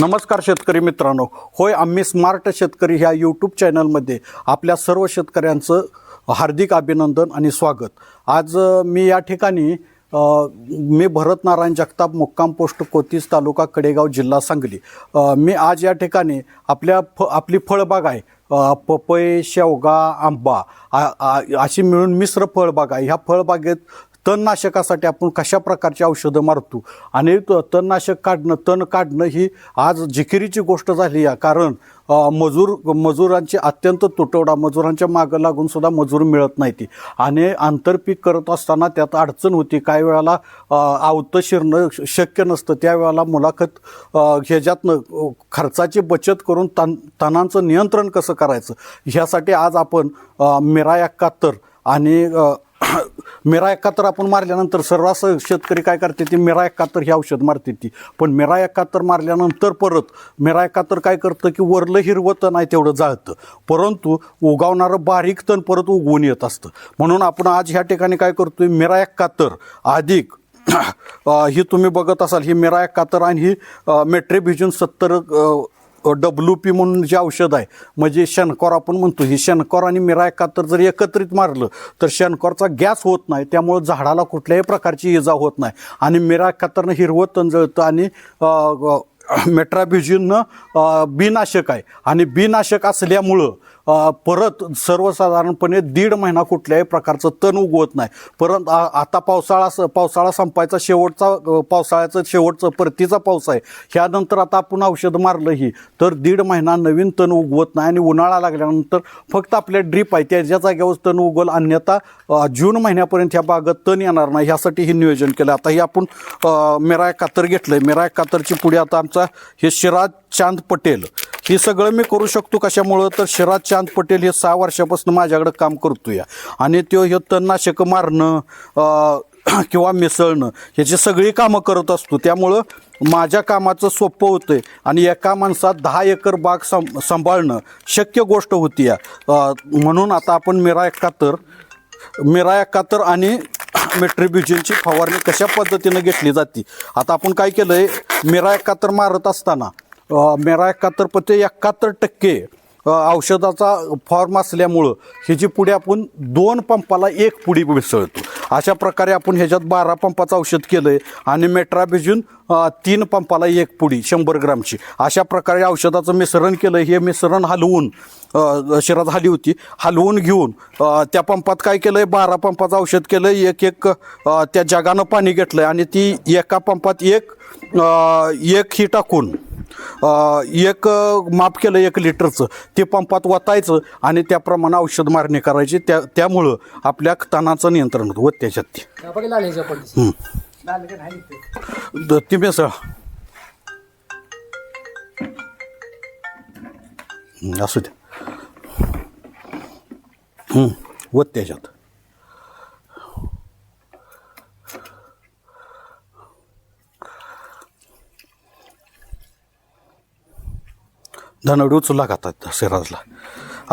नमस्कार शेतकरी मित्रांनो. होय आम्ही स्मार्ट शेतकरी ह्या यूट्यूब चॅनलमध्ये आपल्या सर्व शेतकऱ्यांचं हार्दिक अभिनंदन आणि स्वागत. आज मी या ठिकाणी मी भरत नारायण जगताप मुक्काम पोस्ट कोतीस तालुका कडेगाव जिल्हा सांगली. मी आज या ठिकाणी आपल्या फ आपली फळबाग आहे. पपई शेवगा आंबा अशी मिळून मिश्र फळबाग आहे. ह्या फळबागेत तणनाशकासाठी आपण कशा प्रकारची औषधं मारतो? आणि त- तणनाशक काढणं तण काढणं ही आज जिकिरीची गोष्ट झाली आहे कारण मजूर मजुरांची अत्यंत तुटवडा मजुरांच्या मागं लागून सुद्धा मजूर मिळत नाही ती आणि आंतरपीक करत असताना त्यात अडचण होती. काही वेळाला आवतं शिरणं श- शक्य नसतं. त्यावेळेला मुलाखत ह्याच्यातनं खर्चाची बचत करून तण तणांचं नियंत्रण कसं करायचं? ह्यासाठी आज आपण मिराया मिरा एकाहत्तर आणि मिरा एकाहत्तर आपण मारल्यानंतर सर्रास शेतकरी काय करते ती मिरा एकाहत्तर ही औषध मारते ती. पण मिरा एकाहत्तर मारल्यानंतर परत मिरा एकाहत्तर काय करतं की वरलं हिरवं तण आहे तेवढं जाळतं. परंतु उगावणारं बारीक तण परत उगवून येत असतं. म्हणून आपण आज ह्या ठिकाणी काय करतोय मिरा एकाहत्तर अधिक ही तुम्ही बघत असाल ही मिरा एकाहत्तर आणि ही मेट्रेभिजन सत्तर डब्ल्यू पी म्हणून जे औषध आहे म्हणजे शनकॉर आपण म्हणतो ही शनकॉर आणि मिरा एकाहत्तर जर एकत्रित मारलं तर शनकॉरचा गॅस होत नाही त्यामुळे झाडाला कुठल्याही प्रकारची इजा होत नाही. आणि मिरा एकाहत्तरनं हिरवं तंजळतं आणि मेट्राब्युजिननं बिनाशक आहे. आणि बिनाशक असल्यामुळं परत सर्वसाधारणपणे दीड महिना कुठल्याही प्रकारचं तण उगवत नाही. परत आता पावसाळा पावसाळा संपायचा शेवटचा पावसाळ्याचं शेवटचं परतीचा पाऊस आहे. ह्यानंतर आता आपण औषध मारलं ही तर दीड महिना नवीन तण उगवत नाही आणि उन्हाळा लागल्यानंतर फक्त आपल्या ड्रीप आहे त्याच्या जागेवर तण उगवल अन्यथा जून महिन्यापर्यंत ह्या भागात तण येणार नाही. ह्यासाठी हे नियोजन केलं. आता हे आपण मेराय कातर घेतलं आहे मेराय कातरची पुढे आता आमचा हे शिराज चांद पटेल हे सगळं मी करू शकतो कशामुळं? तर शिराज चांद पटेल हे सहा वर्षापासून माझ्याकडं काम करतो या आणि तो हे तणनाशक मारणं किंवा मिसळणं ह्याची सगळी कामं करत असतो. त्यामुळं माझ्या कामाचं सोपं होतं आहे आणि एका माणसात दहा एकर बाग सं सांभाळणं शक्य गोष्ट होती या. म्हणून आता आपण मिरा एकाहत्तर मिरा एकाहत्तर आणि मेट्रिब्युजनची फवारणी कशा पद्धतीनं घेतली जाते? आता आपण काय केलं आहे मिरा एकाहत्तर मारत असताना मेरा एकाहत्तर पते एकाहत्तर टक्के औषधाचा फॉर्म असल्यामुळं ह्याची पुढे आपण दोन पंपाला एक पुडी मिसळतो. अशा प्रकारे आपण ह्याच्यात बारा पंपाचं औषध केलं आहे आणि मेट्राबिजून तीन पंपाला एक पुडी शंभर ग्रामची. अशा प्रकारे औषधाचं मिश्रण केलं हे मिश्रण हलवून शरीरात शिरात हली होती. हलवून घेऊन त्या पंपात काय केलं आहे बारा पंपाचं औषध केलं आहे एक एक त्या जगानं पाणी घेतलं आहे आणि ती एका पंपात एक एक ही टाकून एक माप केलं एक लिटरचं. ते पंपात वतायचं आणि त्याप्रमाणे औषध मारणी करायची. त्या त्यामुळं आपल्या तणाचं नियंत्रण होतं व त्याच्यात ते. हं. ती? मिसळ. असू द्या व त्याच्यात. धनवडी उचलला खातात सिराजला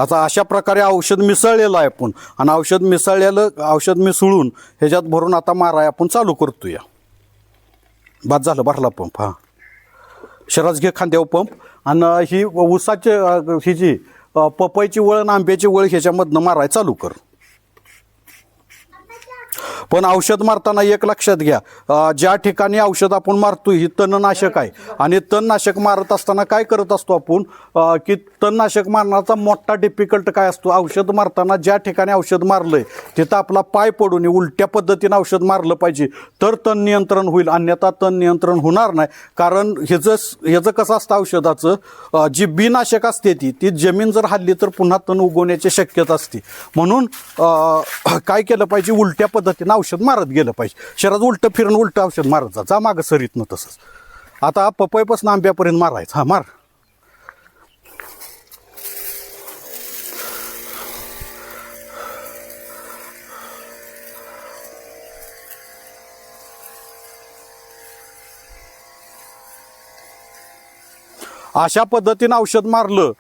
आता अशा प्रकारे औषध मिसळलेलं आहे आपण. आणि औषध मिसळलेलं औषध मिसळून ह्याच्यात भरून आता माराय आपण चालू करतो या बाद झालं भरला पंप हां. शिराज घे खांद्यावर पंप आणि ही ऊसाची ही जी पपईची वळ आणि आंब्याची वळ ह्याच्यामधनं माराय चालू कर. पण औषध मारताना एक लक्षात घ्या ज्या ठिकाणी औषध आपण मारतो ही तणनाशक आहे. आणि तणनाशक मारत असताना काय करत असतो आपण की तणनाशक मारण्याचा मोठा डिफिकल्ट काय असतो? औषध मारताना ज्या ठिकाणी औषध मारलंय तिथं आपला पाय पडून उलट्या पद्धतीनं औषध मारलं पाहिजे. तर तण नियंत्रण होईल. अन्यथा तण नियंत्रण होणार नाही. कारण ह्याचं ह्याचं कसं असतं औषधाचं जी बिनाशक असते ती ती जमीन जर हल्ली तर पुन्हा तण उगवण्याची शक्यता असते. म्हणून काय केलं पाहिजे? उलट्या पद्धतीनं औषध मारत गेलं पाहिजे. शरीरात उलटं फिरून उलटं औषध मारत जा जा मागं सरीतनं तसंच. आता पपईपासून आंब्यापर्यंत मारायचं. हा मार. अशा पद्धतीनं औषध मारलं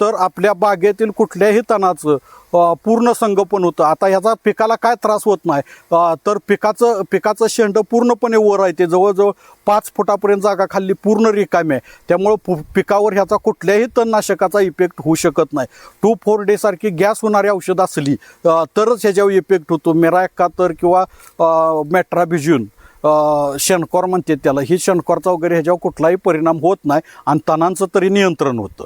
तर आपल्या बागेतील कुठल्याही तणाचं पूर्ण संगोपन होतं. आता ह्याचा पिकाला काय त्रास होत नाही. तर पिकाचं पिकाचं शेंड पूर्णपणे वर आहे. ते जवळजवळ पाच फुटापर्यंत जागा खाल्ली पूर्ण रिकामी आहे. त्यामुळं पु- पिकावर ह्याचा कुठल्याही तणनाशकाचा इफेक्ट होऊ शकत नाही. टू फोर डे सारखी गॅस होणारी औषधं असली तरच ह्याच्यावर इफेक्ट होतो. मेरा किंवा मेट्राभिज्यून शणकॉर म्हणते त्याला. ही शणकॉरचा वगैरे ह्याच्यावर कुठलाही परिणाम होत नाही आणि तणांचं तरी नियंत्रण होतं.